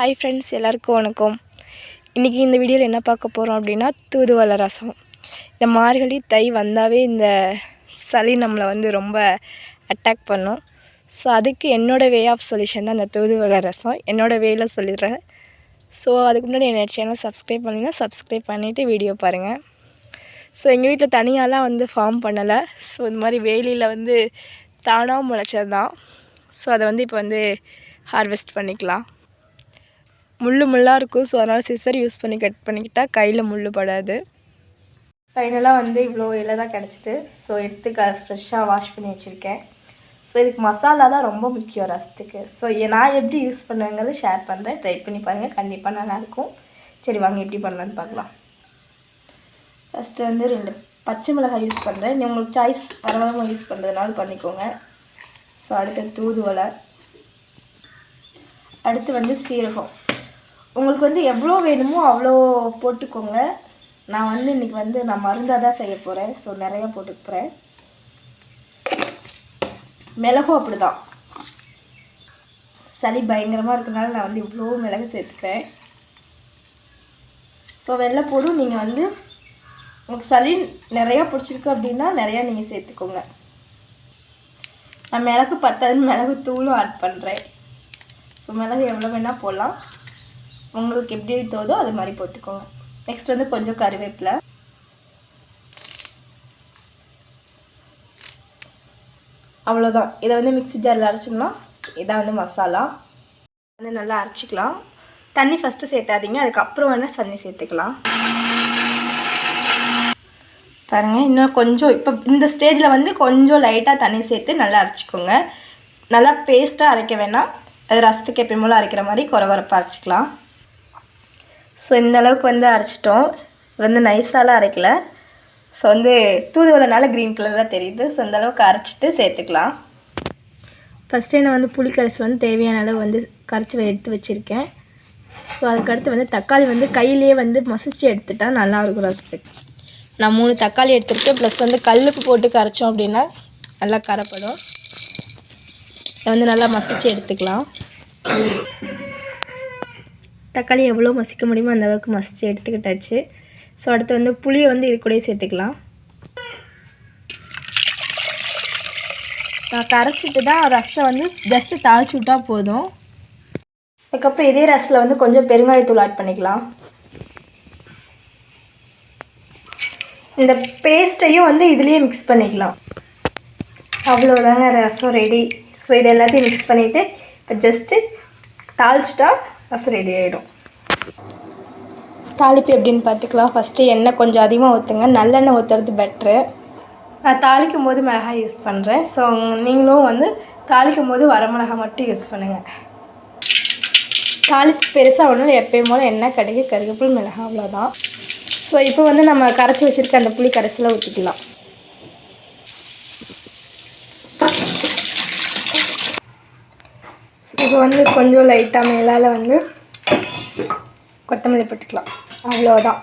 Hi friends எல்லாருக்கும் வணக்கம். இன்றைக்கி இந்த வீடியோவில் என்ன பார்க்க போகிறோம் அப்படின்னா தூதுவளை ரசம். இந்த மார்கழி தை வந்தாவே இந்த சளி நம்மளை வந்து ரொம்ப அட்டாக் பண்ணும். ஸோ அதுக்கு என்னோடய வே ஆஃப் சொல்யூஷன் தான் இந்த தூதுவளை ரசம். என்னோடய வேயில் சொல்லிடுறேன். ஸோ அதுக்கு முன்னாடி என்னோடய சேனல் சப்ஸ்கிரைப் பண்ணிங்கன்னா சப்ஸ்கிரைப் பண்ணிவிட்டு வீடியோ பாருங்கள் ஸோ எங்கள் வீட்டில் தனியாலாம் வந்து ஃபார்ம் பண்ணலை. ஸோ இந்த மாதிரி வேலியில் வந்து தானாக முளைச்சது தான் ஸோ அதை வந்து இப்போ வந்து ஹார்வெஸ்ட் பண்ணிக்கலாம். முள் முள்ளாக இருக்கும். ஸோ அதனால் சிசர் யூஸ் பண்ணி கட் பண்ணிக்கிட்டால் கையில் முள் படாது. ஃபைனலாக வந்து இவ்வளோ இலை தான் கிடச்சிது. ஸோ எடுத்து க ஃப்ரெஷ்ஷாக வாஷ் பண்ணி வச்சுருக்கேன். ஸோ இதுக்கு மசாலா தான் ரொம்ப முக்கியம் ரசத்துக்கு. ஸோ நான் எப்படி யூஸ் பண்ணுவேங்கிறது ஷேர் பண்ணுறேன் ட்ரை பண்ணி பாருங்கள் கண்டிப்பாக நல்லாயிருக்கும். சரி வாங்க எப்படி பண்ணலான்னு பார்க்கலாம். ஃபஸ்ட்டு வந்து ரெண்டு பச்சை மிளகாய் யூஸ் பண்ணுறேன் நீ உங்களுக்கு சாய்ஸ் வரமிளகா யூஸ் பண்ணுறதுனால பண்ணிக்கோங்க. ஸோ அடுத்து தூதுவலை அடுத்து வந்து சீரகம். உங்களுக்கு வந்து எவ்வளோ வேணுமோ அவ்வளோ போட்டுக்கோங்க. நான் வந்து இன்றைக்கி வந்து நான் மருந்தாக தான் செய்ய போகிறேன் ஸோ நிறையா போட்டுக்க போகிறேன் மிளகும் அப்படி தான் சளி பயங்கரமாக இருக்கனால நான் வந்து இவ்வளோ மிளகு சேர்த்துக்கிறேன். ஸோ வெள்ளைப்பூடும் நீங்கள் வந்து உங்களுக்கு சளி நிறையா பிடிச்சிருக்கு அப்படின்னா நிறையா நீங்கள் சேர்த்துக்கோங்க. நான் மிளகு பத்தாது மிளகு தூளும் ஆட் பண்ணுறேன் ஸோ மிளகு எவ்வளோ வேணால் போடலாம். உங்களுக்கு எப்படி தோதோ அது மாதிரி போட்டுக்கோங்க. நெக்ஸ்ட் வந்து கொஞ்சம் கருவேப்பிலை. அவ்வளோதான் இதை வந்து மிக்ஸி ஜாரில் அரைச்சோம்னா இதான் வந்து மசாலா. வந்து நல்லா அரைச்சிக்கலாம். தண்ணி ஃபஸ்ட்டு சேர்த்தாதீங்க. அதுக்கப்புறம் வேணால் தண்ணி சேர்த்துக்கலாம். பாருங்கள் இன்னும் கொஞ்சம் இப்போ இந்த ஸ்டேஜில் வந்து கொஞ்சம் லைட்டாக தண்ணி சேர்த்து நல்லா அரைச்சிக்கோங்க. நல்லா பேஸ்ட்டாக அரைக்க வேணாம். அது ரசத்துக்கு எப்பயும் போல் அரைக்கிற மாதிரி குறை குறைப்பாக அரைச்சிக்கலாம். ஸோ இந்த அளவுக்கு வந்து அரைச்சிட்டோம். வந்து நைஸாலாம் அரைக்கல. ஸோ வந்து தூதுவளைனால க்ரீன் கலராக தெரியுது. ஸோ இந்த அளவுக்கு அரைச்சிட்டு சேர்த்துக்கலாம். ஃபஸ்ட்டு நான் வந்து புளி வந்து தேவையான அளவு வந்து கரைச்சி எடுத்து வச்சுருக்கேன். ஸோ அதுக்கடுத்து வந்து தக்காளி வந்து கையிலேயே வந்து மசிச்சு எடுத்துட்டால் நல்லாயிருக்கும் ரசத்துக்கு நான் மூணு தக்காளி எடுத்துருக்கேன். ப்ளஸ் வந்து கல்லுக்கு போட்டு கரைச்சோம் அப்படின்னா நல்லா கரைப்படும். இதை வந்து நல்லா மசிச்சு எடுத்துக்கலாம். தக்காளி எவ்வளோ மசிக்க முடியுமோ அந்த அளவுக்கு மசித்து எடுத்துக்கிட்டாச்சு. ஸோ அடுத்து வந்து புளியை வந்து இது கூட சேர்த்துக்கலாம். நான் கரைச்சிட்டு தான் ரசத்தை வந்து ஜஸ்ட்டு தாளிச்சு விட்டால் போதும். அதுக்கப்புறம் இதே ரசத்தில் வந்து கொஞ்சம் பெருங்காயத்தூள் ஆட் பண்ணிக்கலாம். இந்த பேஸ்ட்டையும் வந்து இதுலேயே மிக்ஸ் பண்ணிக்கலாம். அவ்வளோதாங்க ரசம் ரெடி ஸோ இது எல்லாத்தையும் மிக்ஸ் பண்ணிவிட்டு இப்போ ஜஸ்ட்டு தாளிச்சிட்டா பஸ் ரெடி ஆகிடும் தாளிப்பு எப்படின்னு பார்த்துக்கலாம். ஃபஸ்ட்டு எண்ணெய் கொஞ்சம் அதிகமாக ஊற்றுங்க நல்லெண்ணெய் ஊற்றுறது பெட்ரு நான் தாளிக்கும் போது மிளகாய் யூஸ் பண்ணுறேன் ஸோ நீங்களும் வந்து தாளிக்கும் போது வரமிளகாய் மட்டும் யூஸ் பண்ணுங்கள் தாளிப்பு பெருசாக ஒன்றும் எப்பயும் போல் எண்ணெய் கடுகு கருகப்புள் மிளகாய் அவ்வளோதான் ஸோ இப்போ வந்து நம்ம கரைச்சி வச்சுருக்க அந்த புளி கடைசியில் ஊற்றிக்கலாம் இப்போ வந்து கொஞ்சம் லைட்டாக மேலால் வந்து கொத்தமல்லி போட்டுக்கலாம். அவ்வளோதான்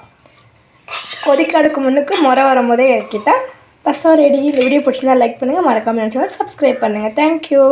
கொதிக்காதுக்கு முன்னுக்கு முறை வரும்போதே இறக்கிட்டேன் ரசம் ரெடி இந்த வீடியோ பிடிச்சிருந்தா லைக் பண்ணுங்கள் மறக்காமல் நினச்சோன்னா சப்ஸ்கிரைப் பண்ணுங்கள் தேங்க்யூ